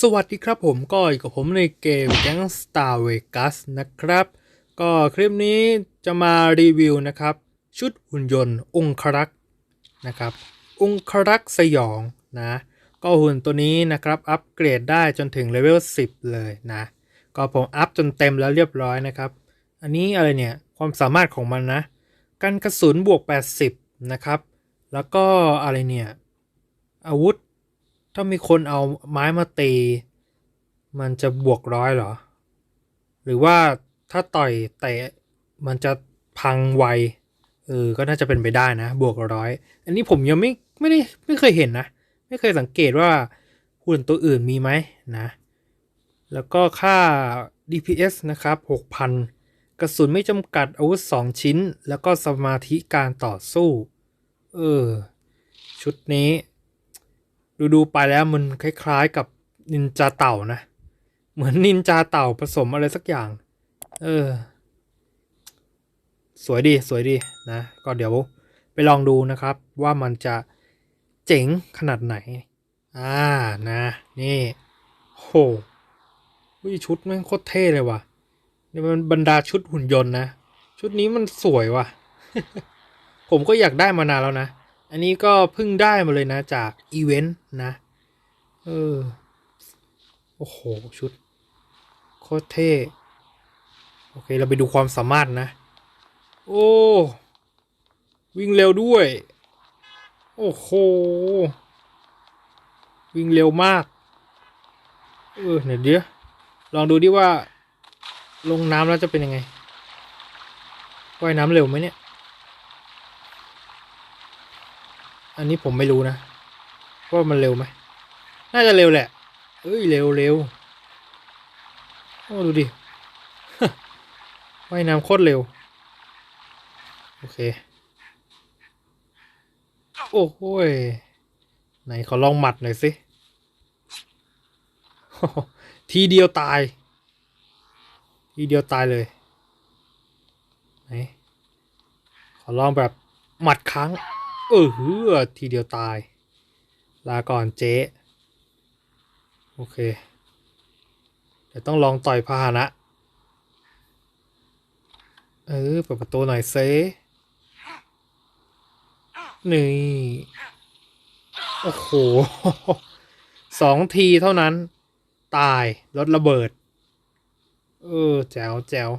สวัสดีครับผมก็อยู่กับผมในเกม Gangstar Vegas นะครับ ก็คลิปนี้จะมารีวิวนะครับ ชุดหุ่นยนต์ องครักษ์นะครับ องครักษ์สยองนะ ก็หุ่นตัวนี้นะครับ อัปเกรดได้จนถึงเลเวล 10 เลยนะ ก็ผมอัพจนเต็มแล้วเรียบร้อยนะครับ อันนี้อะไรเนี่ยความสามารถของมันนะ กันกระสุนบวก 80 นะครับ แล้วก็อะไรเนี่ย อาวุธ ถ้ามีคนเอาไม้มาตี มันจะบวกร้อยเหรอ หรือว่าถ้าต่อยเตะมันจะพังไว เออ ก็น่าจะเป็นไปได้นะ บวกร้อย อันนี้ผมยังไม่ไม่ได้ไม่เคยเห็นนะ ไม่เคยสังเกตว่าหุ่นตัวอื่นมีไหมนะ แล้วก็ค่า DPS นะครับ 6,000 กระสุนไม่จำกัดอาวุธ 2 ชิ้น แล้วก็สมาธิการต่อสู้ เออ ชุดนี้ ดูดูไปแล้วมันคล้ายๆกับนินจาเต่านะ เหมือนนินจาเต่าผสมอะไรสักอย่าง เออ สวยดีสวยดีนะ ก็เดี๋ยวไปลองดูนะครับ ว่ามันจะเจ๋งขนาดไหน อ่านะ นี่โห วิชุดแม่งโคตรเท่เลยว่ะนี่มันบรรดาชุดหุ่นยนต์นะ ชุดนี้มันสวยว่ะ ผมก็อยากได้มานานแล้วนะ อันนี้ก็เพิ่งได้มาเลยนะจากอีเวนต์นะ เออ โอ้โห ชุด โคตรเท่ โอเค เราไปดูความสามารถนะ โอ้ วิ่งเร็วด้วย โอ้โห วิ่งเร็วมาก เออเดี๋ยเดี๋ยว ลองดูดิว่า ลงน้ำแล้วจะเป็นยังไงว่ายน้ำเร็วไหมเนี่ย อันนี้ผมไม่รู้นะ ว่ามันเร็วไหม น่าจะเร็วแหละ เอ้ยเร็วเร็วโอ้ดูดิว่ายน้ำโคตรเร็ว โอเค โอ้โหยไหนขอลองหมัดหน่อยสิ ทีเดียวตาย ทีเดียวตายเลยไหนขอลองแบบหมัดครั้งเออเฮือทีเดียวตาย ลาก่อนเจ๊ โอเค เดี๋ยวต้องลองต่อยพาหนะ เออเปิดประตูหน่อยเซ่นี่ โอ้โห สองทีเท่านั้น ตาย รถระเบิด เออ แจ๋วแจ๋ว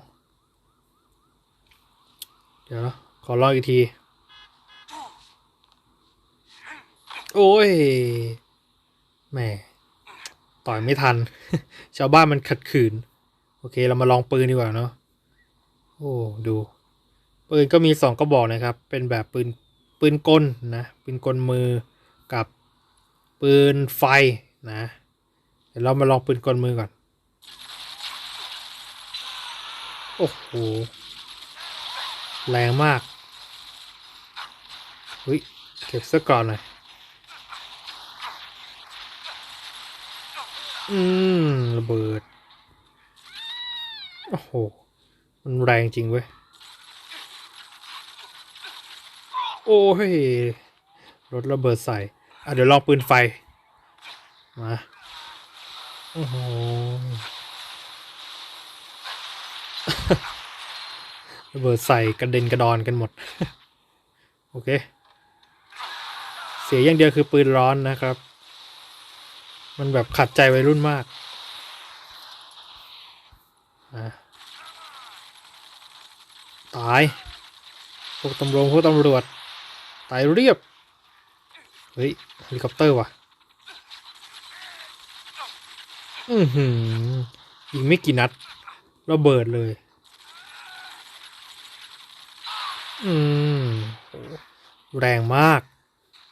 เดี๋ยว ขอลออีกที โอ้ยแหมต่อยไม่ทัน ชาวบ้านมันขัดขืน โอเค เรามาลองปืนดีกว่าเนาะโอ้ดู ปืนก็มีสองกระบอกนะครับ เป็นแบบปืนปืนกลนะ ปืนกลมือกับปืนไฟนะ ดี๋ยวเรามาลองปืนกลมือก่อน โอ้โห แรงมากเฮ้ยเก็บซะก่อนหน่อย อืม ระเบิด โอ้โห มันแรงจริงเว้ย โอ้ย รถระเบิดใส่ อะ เดี๋ยวลองปืนไฟ มา โอ้โหระเบิดใส่กระเด็นกระดอนกันหมด โอเค เสียอย่างเดียวคือปืนร้อนนะครับ มันแบบขัดใจวัยรุ่นมากอะตาย พวกตำรวจพวกตำรวจ ตายเรียบ เฮ้ยเฮลิคอปเตอร์ว่ะ อือหืออีกไม่กี่นัดระเบิดเลย อืมแรงมาก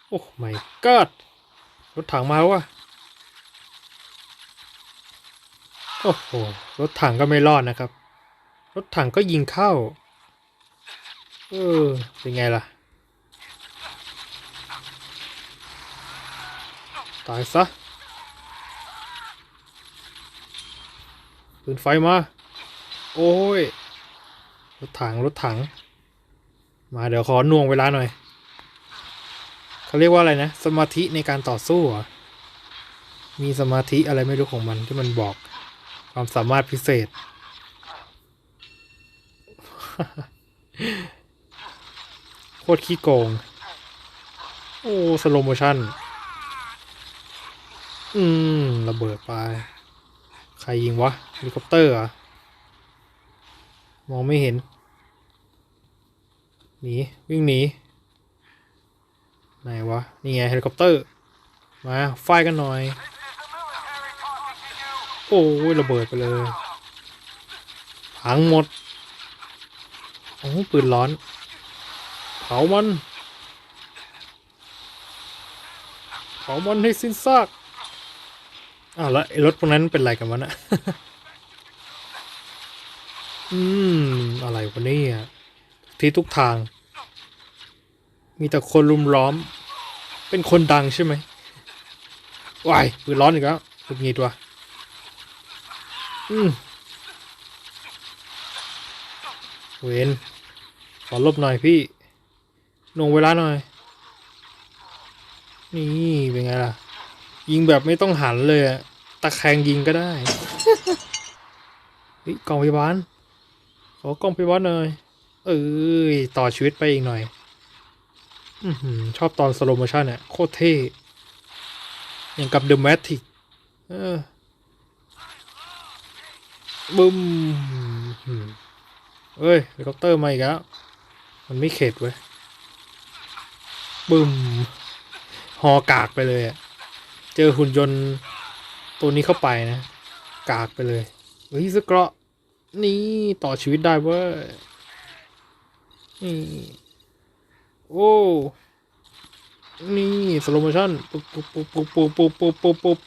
โอ้ไม่กอดรถถังมาแล้ววะโอ้โห รถถังก็ไม่รอดนะครับ รถถังก็ยิงเข้า เออ เป็นไงล่ะ ตายซะ ปืนไฟมา โอ้ย รถถัง รถถัง มาเดี๋ยวขอหน่วงเวลาหน่อย เขาเรียกว่าอะไรนะ สมาธิในการต่อสู้มีสมาธิอะไรไม่รู้ของมันที่มันบอกความสามารถพิเศษ โคตรขี้โกง โอ้ สโลโมชั่น อืม ระเบิดไป ใครยิงวะเฮลิคอปเตอร์อะมองไม่เห็น หนี วิ่งหนี ไหนวะ นี่ไงเฮลิคอปเตอร์ มาไฟกันหน่อย โอ้ยระเบิดไปเลยพังหมด โอ้ปืนร้อน เผามัน เผามันให้สิ้นซาก อ้าวแล้วรถพวกนั้นเป็นไรกันวะนะอืม อะไรวะเนี่ยที่ทุกทาง มีแต่คนรุมล้อม เป็นคนดังใช่ไหมวายปืนร้อนอีกแล้วหงุดหงิดวะอืม เวนขอลบหน่อยพี่หน่วงเวลาหน่อย นี่ เป็นไงล่ะ ยิงแบบไม่ต้องหันเลยอะตะแคงยิงก็ได้เฮ้ยกล่องพยาบาลขอกล่องพยาบาลหน่อยเอ้ยต่อชีวิตไปอีกหน่อยอืชอบตอนสโลโมชันเนี่ยโคตรเท่อย่างกับเดอะแมทริกบึ้มอืมเอ้ยเฮลิคอปเตอร์มาอีกแล้วมันไม่เข็ดเว้ยบึ้ม ฮอกากไปเลยอะ เจอหุ่นยนต์ตัวนี้เข้าไปนะ กากไปเลยเฮ้ยสกราะนี่ต่อชีวิตได้เว้ยนี่โอ้นี่สโลโมชั่นปุ๊บปุ๊บปุ๊บปุ๊บปุ๊บปุ๊บปุ๊บปุ๊บปุ๊บ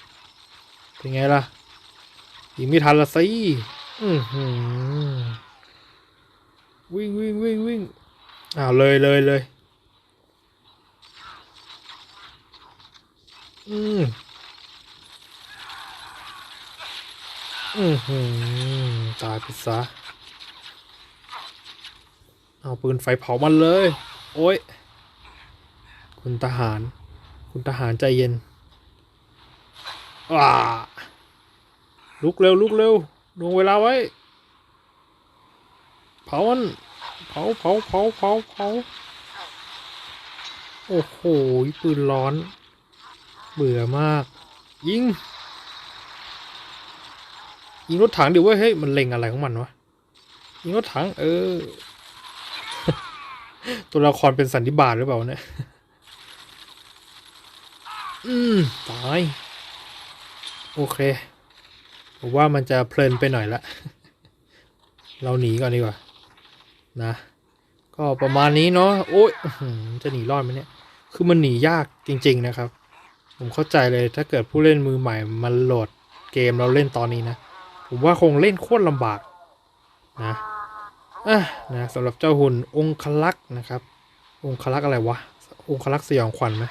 เป็นไงล่ะยิงไม่ทันละสิอือหือวิ่งวิ่งวิ่งวิ่งอ้าวเลยเลยเลย อืมอือหือตายไปซะ เอาปืนไฟเผามันเลย โอ้ย คุณทหาร คุณทหารใจเย็นว้าลุกเร็วลุกเร็วดวงเวลาไว้ เผามันเผาเผาเผาเผาเผาโอ้โหปืนร้อน เบื่อมาก ยิง ยิงรถถังดิเว้ยเฮ้ยมันเล็งอะไรของมันวะยิงรถถัง เออ ตัวละครเป็นสันนิบาตหรือเปล่าเนี่ยอืมตายโอเคผมว่ามันจะเพลินไปหน่อยละเราหนีก่อนดีกว่า นะ ก็ประมาณนี้เนาะโอ้ยจะหนีรอดไหมเนี่ย คือมันหนียากจริง ๆ นะครับ ผมเข้าใจเลยถ้าเกิดผู้เล่นมือใหม่มันโหลดเกมเราเล่นตอนนี้นะ ผมว่าคงเล่นโคตรลำบากนะอะนะสำหรับเจ้าหุ่นองคลักษ์นะครับ องคลักษ์อะไรวะ องคลักษ์สยองขวัญไหม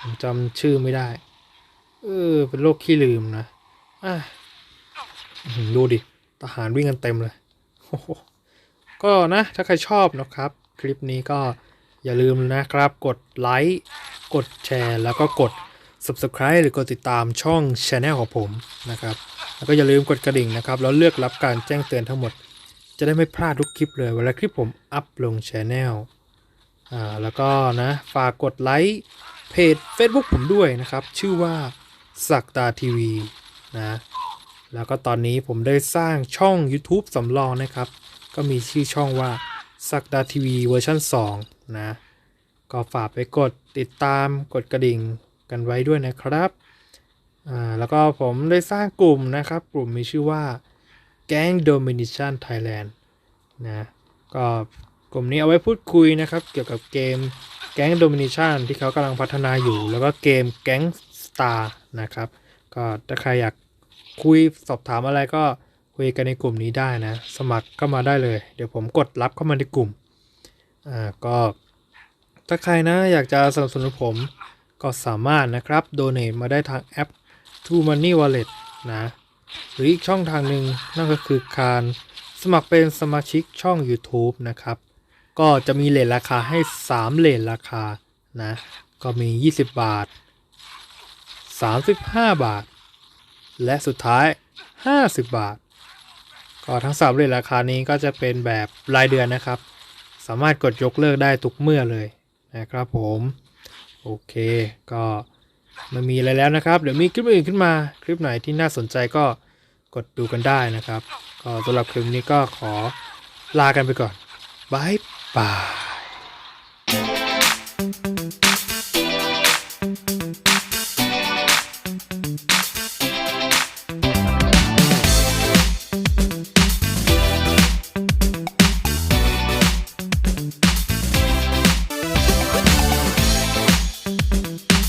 ผมจำชื่อไม่ได้ เออ เป็นโรคขี้ลืมนะอะดูดิ ทหารวิ่งกันเต็มเลย ก็นะ ถ้าใครชอบนะครับ คลิปนี้ก็อย่าลืมนะครับ กดไลค์ กดแชร์ แล้วก็กด subscribe หรือกดติดตามช่อง Channel ของผมนะครับ แล้วก็อย่าลืมกดกระดิ่งนะครับ แล้วเลือกรับการแจ้งเตือนทั้งหมด จะได้ไม่พลาดทุกคลิปเลยเวลาคลิปผมอัพลง Channel อ่าแล้วก็นะฝากกดไลค์เพจ Facebook ผมด้วยนะครับ ชื่อว่าสักดาทีวีนะแล้วก็ตอนนี้ผมได้สร้างช่อง YouTube สำรองนะครับ ก็มีชื่อช่องว่าสักดาทีวีเวอร์ชัน2นะ ก็ฝากไปกดติดตามกดกระดิ่ง กันไว้ด้วยนะครับแล้วก็ผมได้สร้างกลุ่มนะครับ กลุ่มมีชื่อว่า Gang Domination Thailand นะก็กลุ่มนี้เอาไว้พูดคุยนะครับ เกี่ยวกับเกม Gang Domination ที่เขากำลังพัฒนาอยู่ แล้วก็เกม Gang Star นะครับ ก็ถ้าใครอยากคุยสอบถามอะไรก็คุยกันในกลุ่มนี้ได้นะ สมัครเข้ามาได้เลย เดี๋ยวผมกดรับเข้ามาในกลุ่มอ่าก็ถ้าใครนะอยากจะสนับสนุนผม ก็สามารถนะครับโดเน a t มาได้ทางแอป True Money Wallet นะ หรืออีกช่องทางหนึ่งนั่นก็คือการสมัครเป็นสมาชิกช่อง YouTube นะครับ ก็จะมีเลทราคาให้ 3 เลทราคานะ ก็มี 20 บาท 35 บาท และสุดท้าย 50 บาท ก็ทั้ง 3 เลทราคานี้ก็จะเป็นแบบรายเดือนนะครับ สามารถกดยกเลิกได้ทุกเมื่อเลยนะครับผม โอเค ก็มันมีอะไรแล้วนะครับ เดี๋ยวมีคลิปอื่นขึ้นมาคลิปไหนที่น่าสนใจก็กดดูกันได้นะครับ ก็สำหรับคลิปนี้ก็ขอลากันไปก่อนบายบาย